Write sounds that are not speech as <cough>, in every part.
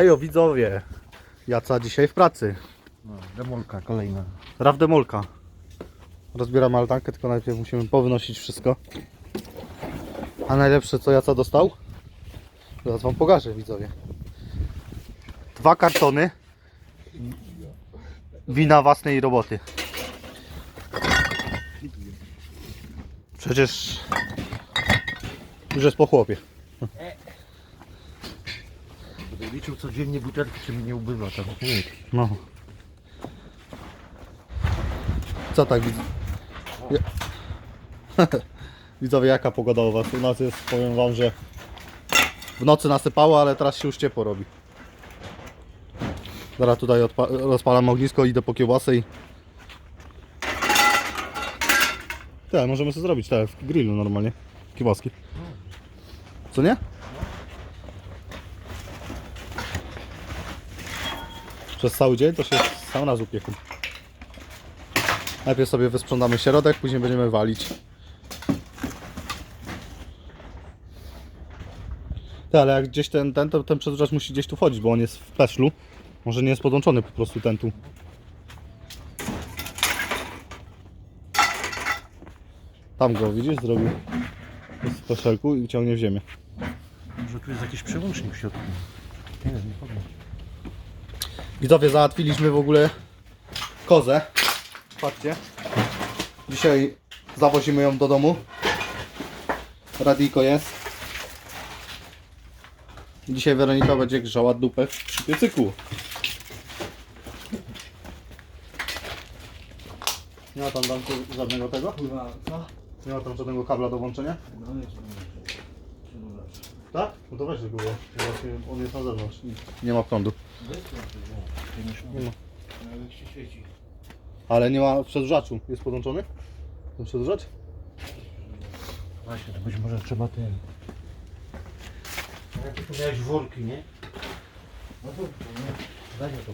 Hejo widzowie, Jaca dzisiaj w pracy. No, demolka kolejna. Raf demolka. Rozbieramy altankę, tylko najpierw musimy powynosić wszystko. A najlepsze co Jaca dostał? Zaraz wam pokażę widzowie. Dwa kartony wina własnej roboty. Przecież już jest po chłopie. Będę liczył codziennie butelki, czy mi nie ubywa tam. Nie. No. Co tak widz... Ja- <laughs> Widzowie, jaka pogoda u Was? U nas jest, powiem Wam, że w nocy nasypało, ale teraz się już ciepło robi. Zaraz tutaj rozpalam ognisko, idę po kiełbasę i... Tak, możemy sobie zrobić tak, w grillu normalnie. Kiełbaski. Co nie? Przez cały dzień to się sam raz upieku. Najpierw sobie wysprzątamy środek, później będziemy walić. Tak, ale jak gdzieś ten, ten, to ten przedłużacz musi gdzieś tu wchodzić, bo on jest w peszlu. Może nie jest podłączony po prostu ten tu. Tam go widzisz, zrobił. W peszelku i ciągnie w ziemię. Może tu jest jakiś przełącznik w środku. Nie wiem, nie powiem. Widzowie, załatwiliśmy w ogóle kozę. Patrzcie. Dzisiaj zawozimy ją do domu. Radiko jest. Dzisiaj Weronika będzie grzała dupę przy piecyku. Nie ma tam żadnego tego? Nie ma tam żadnego kabla do włączenia? Tak? No to weź go, bo właśnie on jest na zewnątrz. i Nie ma prądu. Nie ma. Ale nie ma przedłużaczu. Jest podłączony? Ten przedłużacz? Właśnie, to być może trzeba ten... A Jakie tu miałeś worki, nie? No to, nie? Daj mi to.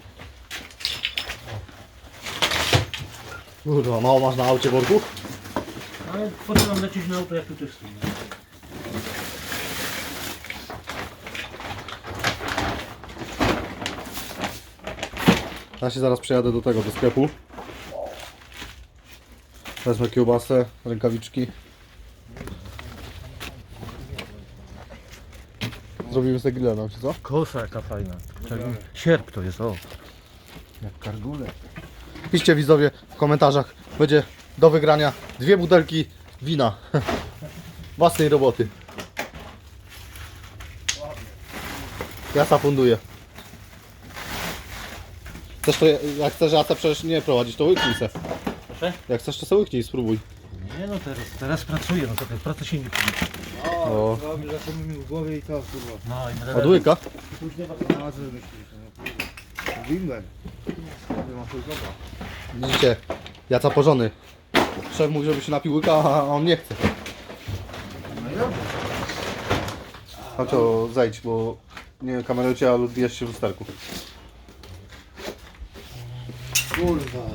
Kurwa, mało masz na aucie worków? Ale po co mam lecieć na auto, jak tu też są? Ja się zaraz przejadę do tego, do sklepu. Wezmę kiełbasę, rękawiczki. Zrobimy sobie grilla nam, czy co? Kosa jaka fajna. Tak, sierp to jest, o. Jak kargule. Piszcie widzowie w komentarzach. Będzie do wygrania dwie butelki wina. <laughs> Własnej roboty. Ja zafunduję. Chcesz to, jak chcesz Aca przecież nie prowadzić, to łyknij se. Proszę? Jak chcesz to sobie łyknij, spróbuj. Nie no, teraz, teraz pracuję, no to tej pracy się nie pójdzie. O. O, mamy za mi w głowie i to kurwa. No i będę... Od łyka? Nie ma co na co myślisz. no kurwa. Winłem. Nie ma kopa. Widzicie, Jaca pożony. Szef mówi, żeby się napił łyka, a on nie chce. No i dobrze. Chodź o, zejdź, bo nie kamerujcie, a odbijasz się w lusterku. Kurwa.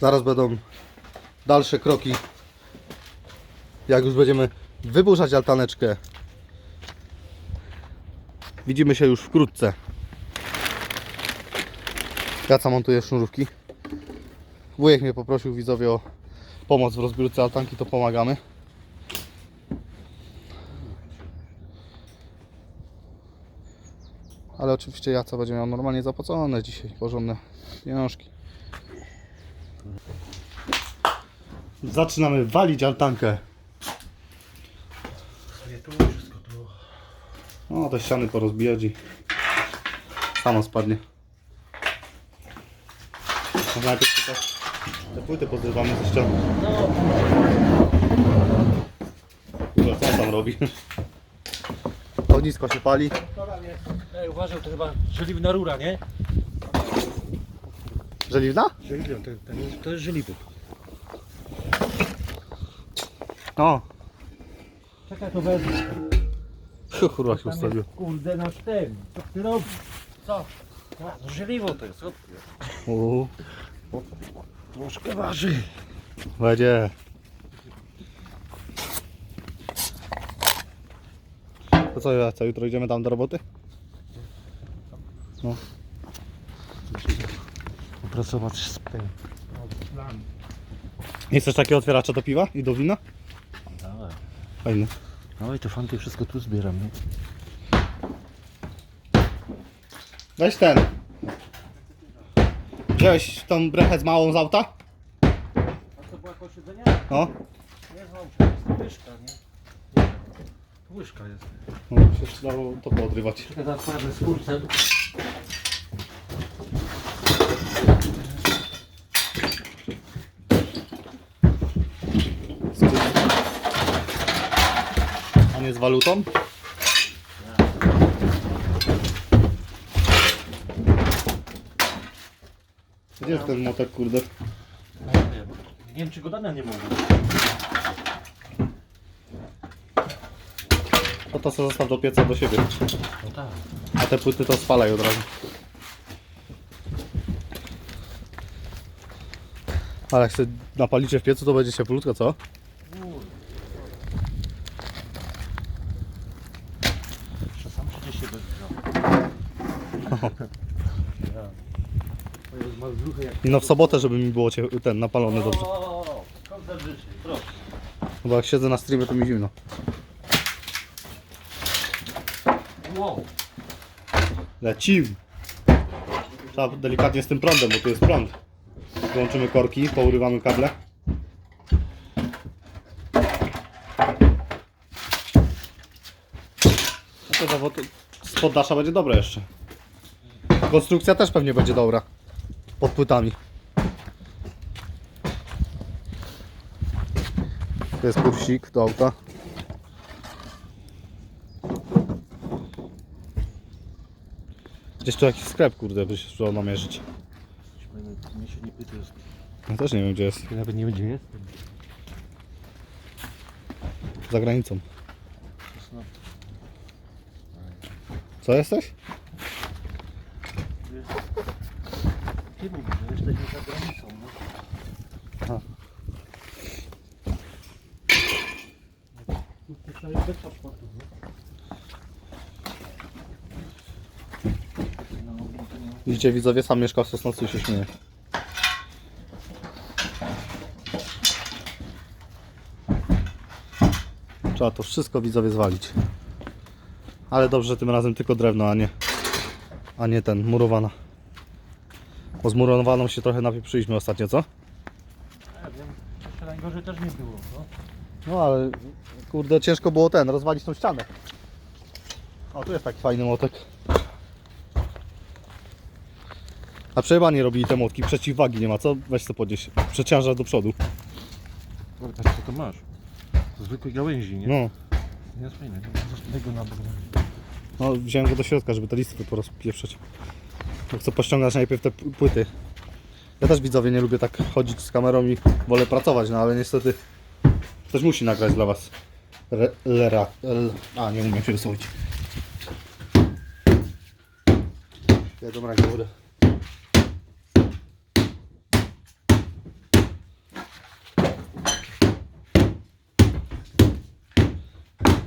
Zaraz będą dalsze kroki. Jak już będziemy wyburzać altaneczkę. Widzimy się już wkrótce. Jaca montuje sznurówki. Wujek mnie poprosił widzowie o pomoc w rozbiórce altanki, to pomagamy. Oczywiście Jaca będzie miał normalnie zapłacone dzisiaj, porządne pieniążki. Zaczynamy walić altankę. Sobie tu wszystko tu. No, te ściany porozbijać i samo spadnie. Może najpierw te, te płyty pozrywamy ze ścian. No, Kurwa, co on tam robi? Ognisko się pali. Ej, uważaj, to chyba żeliwna rura, nie? Żeliwna? Żeliwna, to, to, jest- to jest żeliwy. No. Czekaj, to wezmę. Kurwa się Tam ustawił. kurde, nasz ten. Co ty robisz? Co? A, no żeliwo to jest. Uuu, Troszkę waży. będzie. To co, co jutro idziemy tam do roboty? No. Opracować z tym. Nie chcesz takiego otwieracza do piwa i do wina? Dawaj. Fajny. No i to fanty wszystko tu zbieram, nie? Weź ten. Wziąłeś tą brechę z małą z auta? A to była posiedzenia? No. Nie znam się, jest to łyżka, nie? Łyżka jest. No, się przydało to poodrywać. Czekaj, zaraz z kurcem. Walutą? Gdzie jest ten motek, kurde? No, nie wiem. Nie wiem, czy go dania nie mogę. To to co zostaw do pieca do siebie. No tak. A te płyty to spalaj od razu. Ale jak sobie napalicie w piecu, to będzie cieplutko, co? Że sam przecież się bezgrzał. Ja. To jest mazruchy jak... I no w sobotę, żeby mi było cie- ten napalony dobrze. O, koncert życzy, proszę. Bo jak siedzę na streamie, to mi zimno. Wow. Lecim! Trzeba delikatnie z tym prądem, bo tu jest prąd. Włączymy korki, pourywamy kable. No to zawod z poddasza będzie dobre jeszcze. Konstrukcja też pewnie będzie dobra. Pod płytami. To jest kursik do auta. Gdzieś tu jakiś sklep, kurde, by się trzeba namierzyć. Mnie się nie pyta, jest. Ja też nie wiem, gdzie jest. Nawet nie wiem, gdzie jest. Za granicą. Co jesteś? Ty mówisz, że jesteśmy za granicą, no. Aha. Tutaj bez paszportu, no. Widzicie, widzowie, sam mieszka w Sosnowcu i się śmieje. Trzeba to wszystko, widzowie, zwalić. Ale dobrze, że tym razem tylko drewno, a nie, a nie ten, murowana. Bo z murowaną się trochę napieprzyliśmy ostatnio, co? Ja wiem, jeszcze najgorzej też nie było, no. No ale, kurde, ciężko było ten, rozwalić tą ścianę. O, tu jest taki fajny młotek. A przejebanie robili te młotki, przeciwwagi nie ma, co? Weź to podnieś. Przeciąża do przodu. Zobacz, co to masz. To zwykłe gałęzi, nie? No, Nie jest fajne. Tego na bok. no wziąłem go do środka, żeby te listwy porozpieprzeć. Bo chcę pościągać najpierw te płyty. Ja też widzowie nie lubię tak chodzić z kamerą i wolę pracować, no ale niestety ktoś musi nagrać dla was. Re, lera, l, a, nie umiem się wysłowić. Ja dobra, górę.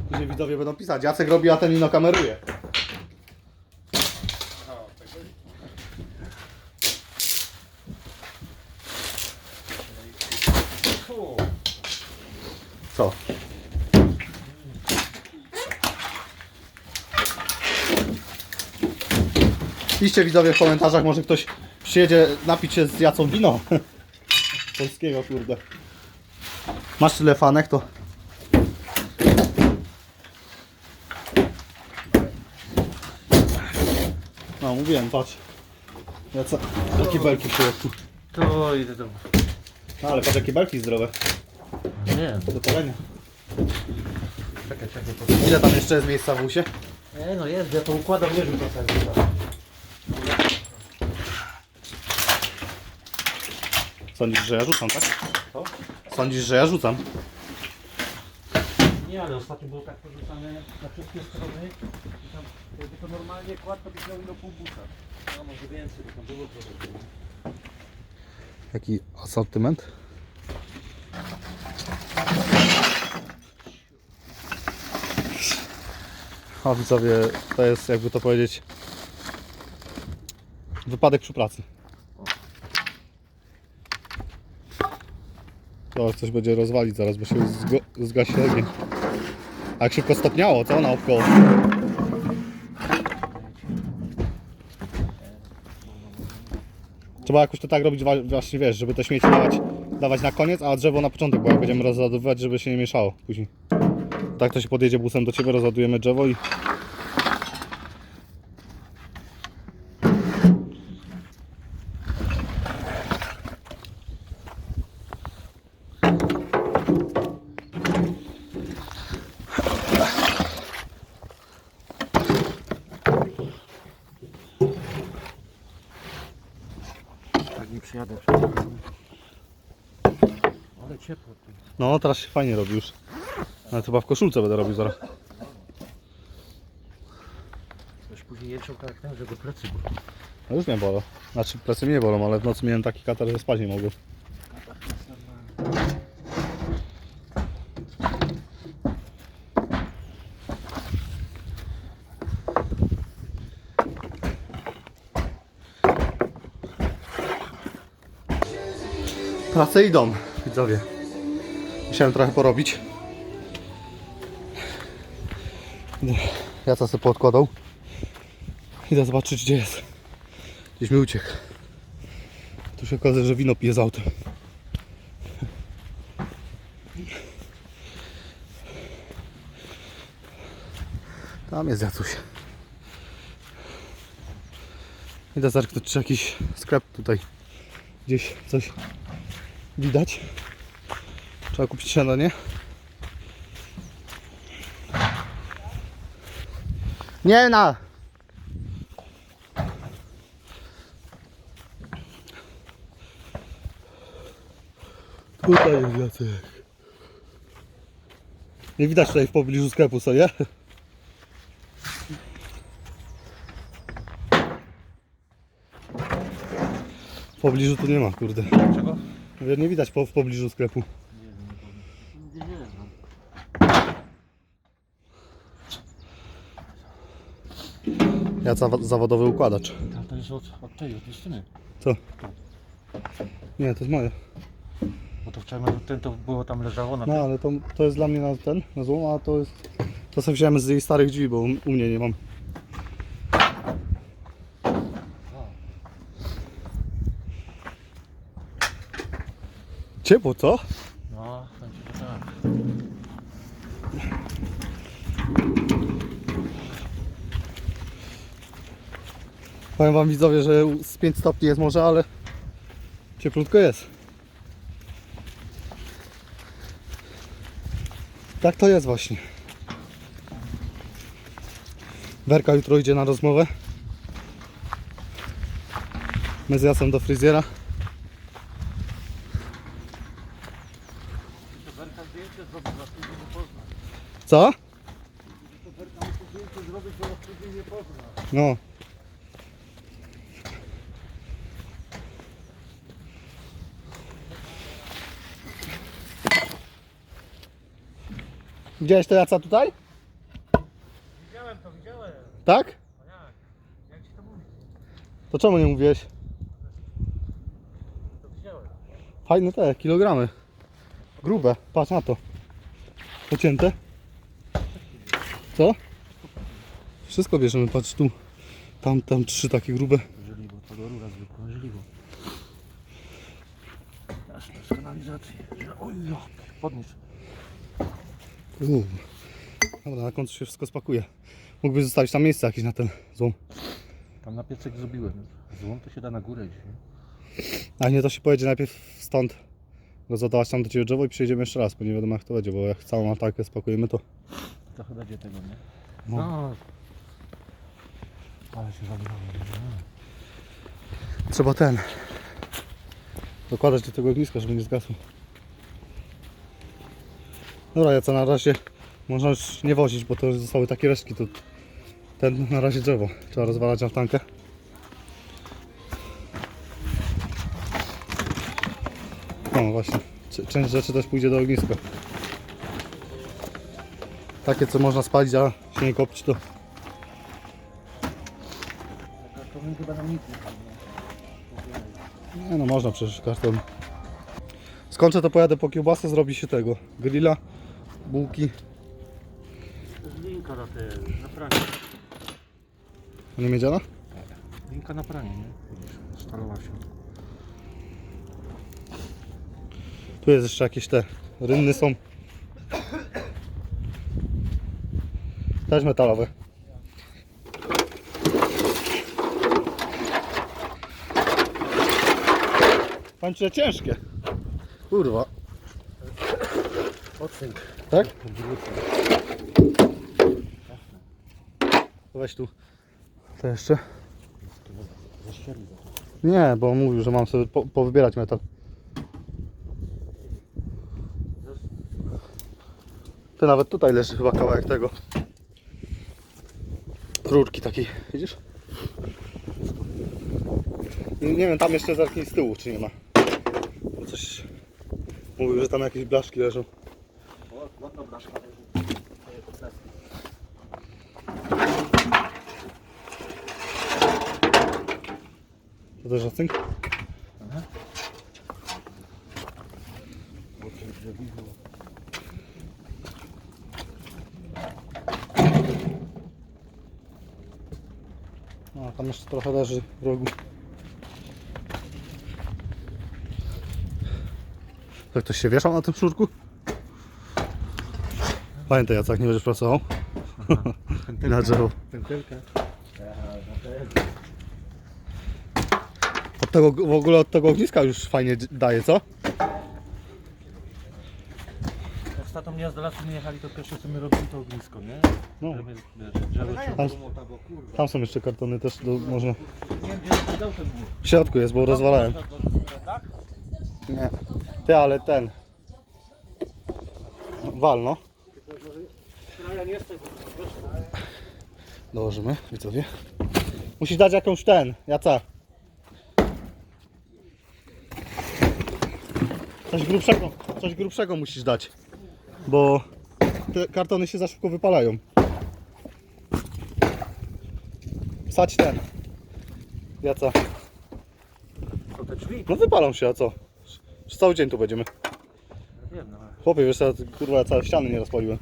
Później widzowie będą pisać, Jacek robi, a ten ino kameruje. Piszcie widzowie w komentarzach, może ktoś przyjedzie napić się z Jacą wino. <laughs> Polskiego, kurde. Masz tyle fanek, to... No, mówiłem, patrz. Jaca... Jakie belki w środku. To idę do... No, ale patrz, jakie belki zdrowe. Nie, Do palenia. czekaj, czekaj. To... Ile tam jeszcze jest miejsca w usie? Nie no jest, ja to układam, nie rzucam Sądzisz, że ja rzucam, tak? Co? Sądzisz, że ja rzucam? Nie, ale ostatnio było tak porzucane na wszystkie strony. I tam, jakby to normalnie kładł, to byś miał do pół buta. No może więcej, bo tam było trochę. Jaki asortyment? A widzowie, to jest jakby to powiedzieć wypadek przy pracy. To coś będzie rozwalić zaraz, bo się zgasi ogień. A jak szybko stopniało, co naokoło? Trzeba jakoś to tak robić właśnie, wiesz, żeby to śmieci dawać, dawać na koniec, a drzewo na początek, bo jak będziemy rozładowywać, żeby się nie mieszało później. Tak to się podjedzie busem do Ciebie, rozładujemy drzewo i... Przyjadę. Ale ciepło tu. No, teraz się fajnie robi już. Ale chyba w koszulce będę robił zaraz. Też później jęczą tak ten, żeby plecy były. No już mnie bolą. Znaczy plecy mnie nie bolą, ale w nocy miałem taki katar, że spać nie mogłem. Prace idą, widzowie. Musiałem trochę porobić. Ja co sobie poodkładał. Idę zobaczyć gdzie jest. Gdzieś mi uciekł. Tu się okazuje, że wino pije z autem. Tam jest Jacuś. Idę zerknąć, czy jakiś sklep tutaj gdzieś coś widać. Trzeba kupić śniadanie. Nie na! Tutaj jest Jacek. Nie widać tutaj w pobliżu sklepu, co nie? W pobliżu tu nie ma, kurde. Czego? Mówię, Nie widać po, w pobliżu sklepu. Nie, nie, nie. Ja zawa- zawodowy układacz. To jest od, od tej, od Justyny. Co? Nie, to jest moje. Bo to wczoraj ten to było tam leżało na No ale to, to jest dla mnie na ten, na złom, a to jest... To sobie wziąłem z jej starych drzwi, bo u, u mnie nie mam. Ciepło, co? No, będzie tak. Powiem wam widzowie, że z 5 stopni jest może, ale cieplutko jest. Tak to jest właśnie. Werka jutro idzie na rozmowę. My z Jasem do fryzjera. Werka zdjęcie zrobić, was później nie pozna. Co? To Werka musi zdjęcie zrobić, bo was później nie pozna. No. Widziałeś to Jaca tutaj? Widziałem to, widziałem. Tak? A jak? Jak ci to mówić? To czemu nie mówiłeś? To widziałem. Fajne te kilogramy. Grube, patrz na to. Pocięte. Co? Wszystko bierzemy, patrz tu. Tam, tam trzy takie grube. Żeliwo, to do rura zwykła, żeliwo. Aż z kanalizacji. Oj, ja. Podnieś. Uuu. Dobra, na końcu się wszystko spakuje. Mógłbyś zostawić tam miejsce jakieś na ten złom. Tam na piecek zrobiłem. Złom to się da na górę iść. nie? A nie, to się pojedzie najpierw stąd rozładować tam do Ciebie drzewo i przyjedziemy jeszcze raz, bo nie wiadomo jak to będzie, bo jak całą atarkę spakujemy to... Trochę będzie tego, nie? No. No. Ale się zabrało. Trzeba ten... Dokładać do tego ogniska, żeby nie zgasło. Dobra, ja co na razie można już nie wozić, bo to zostały takie resztki, to ten na razie drzewo. Trzeba rozwalać na tankę. No właśnie, część rzeczy też pójdzie do ogniska. Takie co można spalić, a się nie kopci to chyba nam nic nie. Nie no można przecież karton. Skończę to pojadę po kiełbasę, zrobi się tego. Grilla, bułki. To jest linka na te, na pranie. Nie miedziana? Linka na pranie, nie? Stalowa się. Tu jest jeszcze jakieś te rynny są. Też metalowe. Pańcze ciężkie. Kurwa. Ocynk. Tak? Weź tu. To jeszcze? Nie, bo on mówił, że mam sobie po, powybierać metal. Ty nawet tutaj leży chyba kawałek tego. Rurki takiej, widzisz? Nie, wiem, tam jeszcze zerknij z tyłu, czy nie ma. Bo coś... Mówił, że tam jakieś blaszki leżą. Ładna blaszka. To też ocynk? No, tam jeszcze trochę leży w rogu. To ktoś się wieszał na tym sznurku? Pamiętaj, Jacek, nie będziesz pracował. Na drzewo. Pętelka. Od tego, w ogóle od tego ogniska już fajnie daje, co? Z tatą nie z do lasu nie jechali, to pierwsze co my robili to ognisko, nie? No. Żeby, wiesz, drzewo się Tam, tam są jeszcze kartony też, do, można... Nie wiem, gdzie dał ten mur. W środku jest, bo rozwalałem. Tak? Nie. Ty, ale ten... Wal, no. Ja nie jestem. Dołożymy, widzowie. Musisz dać jakąś ten, Jaca. Coś grubszego, coś grubszego musisz dać. Bo te kartony się za szybko wypalają. Wsadź ten. Jaca. To te drzwi? No wypalą się, a co? Przez cały dzień tu będziemy. Ja wiem, no. Chłopie, wiesz, ja kurwa ja całe ściany nie rozpaliłem.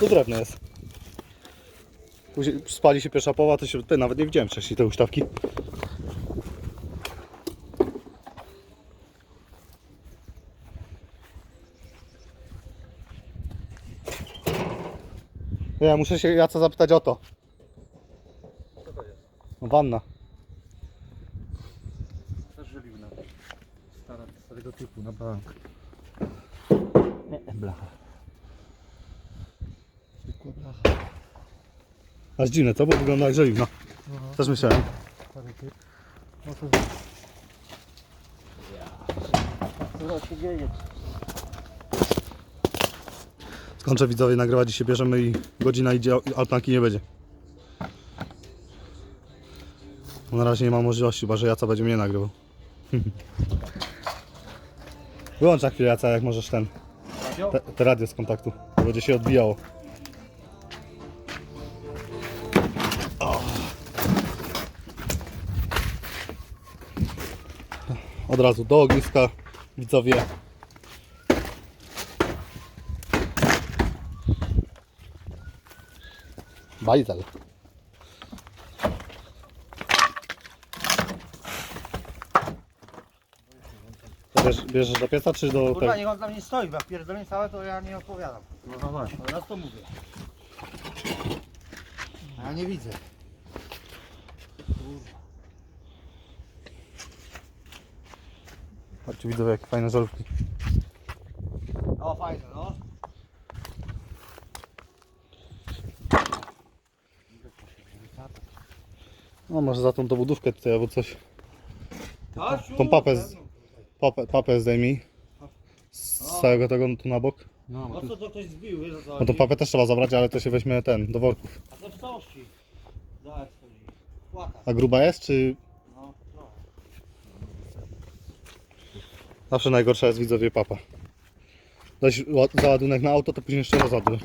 To drewno jest. Później spali się pierwsza połowa, to się ty nawet nie widziałem wcześniej tej ustawki. Ja muszę się Jaca zapytać o to. Co to jest? No, Wanna. Też żelił na stara, starego typu, na bank. Nie, blacha. Zwykła blacha. Aż dziwne to, bo wygląda jak żeliwna. No, Też myślałem. stary typ. No to... Co się dzieje? Skończę widzowie nagrywać, dzisiaj bierzemy i godzina idzie, altanki nie będzie. Na razie nie ma możliwości, chyba że Jaca będzie mnie nagrywał. <laughs> Wyłącz na chwilę Jaca, jak możesz ten, te, te radio z kontaktu, bo będzie się odbijało. O. Od razu do ogniska, widzowie. Bajzel. To bierz, bierzesz do pieca czy do Kurwa, tego? niech on tam nie stoi, bo jak pierdolę całe, to ja nie odpowiadam. No, no właśnie. Ale raz to mówię. A ja nie widzę. Patrzcie widzowie jakie fajne żarówki. O, fajne, no. No może za tą dobudówkę tutaj albo coś. Tą papę, z, papę, papę zdejmij. Z całego tego tu na bok. No, No co to ktoś zbił, wiesz o co No to chodzi? papę też trzeba zabrać, ale to się weźmie ten, do worków. A to w całości. Zobacz, co chodzi. Płata. A gruba jest czy... No, no. Zawsze najgorsza jest widzowie papa. Ła- załadunek na auto, to później jeszcze rozładunek.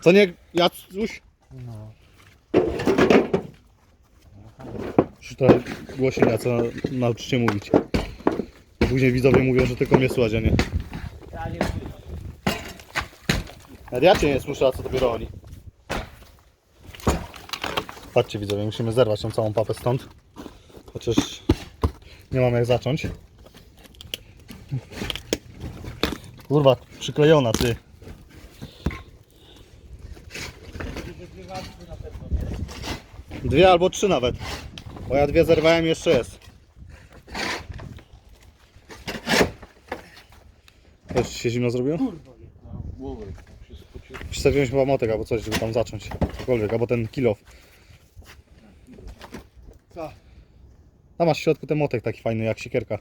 Co nie, Jacuś? No. Trochę głośniej, co nauczycie mówić. Później widzowie mówią, że tylko mnie słuchać, a nie. Nawet ja cię nie słyszę, a co dopiero oni. Patrzcie widzowie, musimy zerwać tą całą papę stąd. Chociaż nie mam jak zacząć. Kurwa, przyklejona ty. Dwie albo trzy nawet. Bo ja dwie zerwałem jeszcze jest. Też ci się zimno zrobiło? Głowę się spocił. Przedstawiłem chyba motek albo coś, żeby tam zacząć. Cokolwiek, albo ten kill off. Co? Tam masz w środku ten motek taki fajny jak siekierka.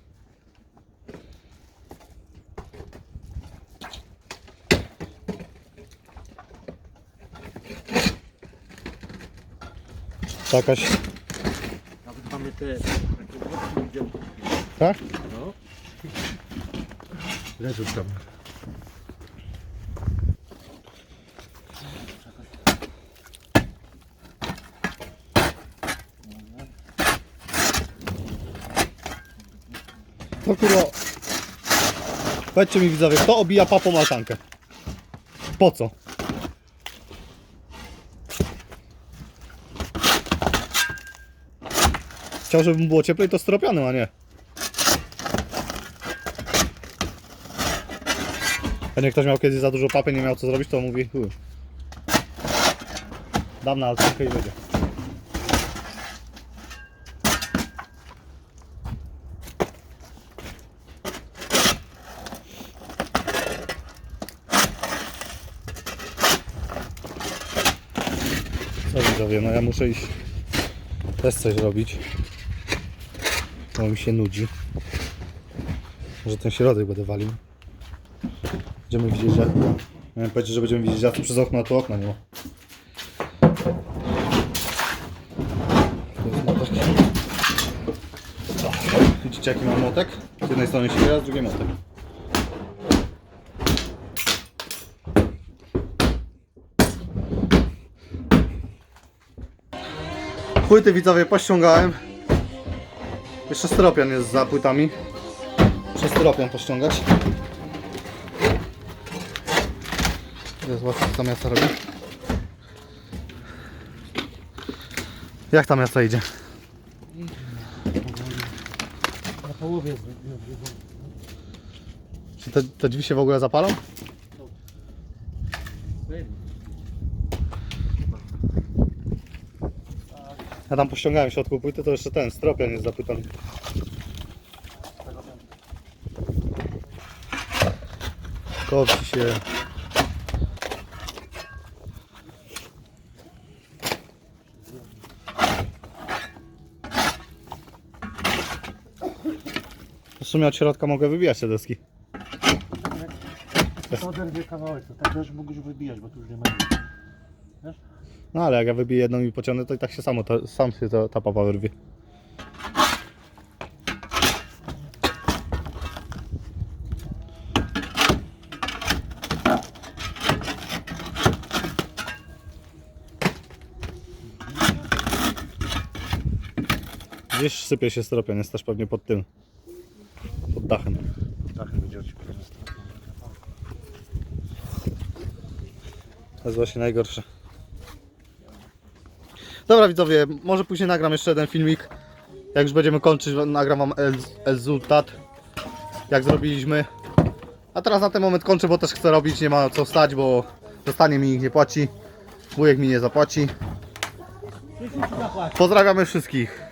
To jakaś, te takie włoskie widełki. tak? No. Leżą tam. To kurwa. Powiedzcie mi widzowie, kto obija papą altankę? Po co? Chciał, żeby mu było cieplej, to stropianym, a nie. A nie ktoś miał kiedyś za dużo papy, nie miał co zrobić, to mówi. Dam na altankę i będzie. Co widzowie, no ja muszę iść też coś robić. Bo mi się nudzi. Może ten środek będę walił. Będziemy widzieć jak... Miałem powiedzieć, że będziemy widzieć jak przez okno, a tu okna nie ma. Widzicie jaki mam motek? Z jednej strony siekiera, z drugiej motek. Płyty widzowie pościągałem. Jeszcze styropian jest za płytami. Muszę styropian pościągać. Teraz zobaczcie co tam jasa robi. Jak tam jasa idzie? Na połowie. Czy te, te drzwi się w ogóle zapalą? Ja tam pościągałem w środku płyty, to jeszcze ten stropian jest zapytany. Kopci się. W sumie od środka mogę wybijać te deski. To oderwie kawałek, to tak też mógłbyś wybijać, bo tu już nie ma nic. No ale jak ja wybiję jedną i pociągnę, to i tak się samo, to, sam się to, ta papa wyrwie. Gdzieś sypie się stropian, jest też pewnie pod tym. Pod dachem. Tak, będzie To jest właśnie najgorsze. Dobra widzowie, może później nagram jeszcze jeden filmik. Jak już będziemy kończyć, nagram wam rezultat. Jak zrobiliśmy. A teraz na ten moment kończę, bo też chcę robić, nie ma co stać, bo dostanie mi nikt nie płaci. Wujek mi nie zapłaci. Pozdrawiamy wszystkich.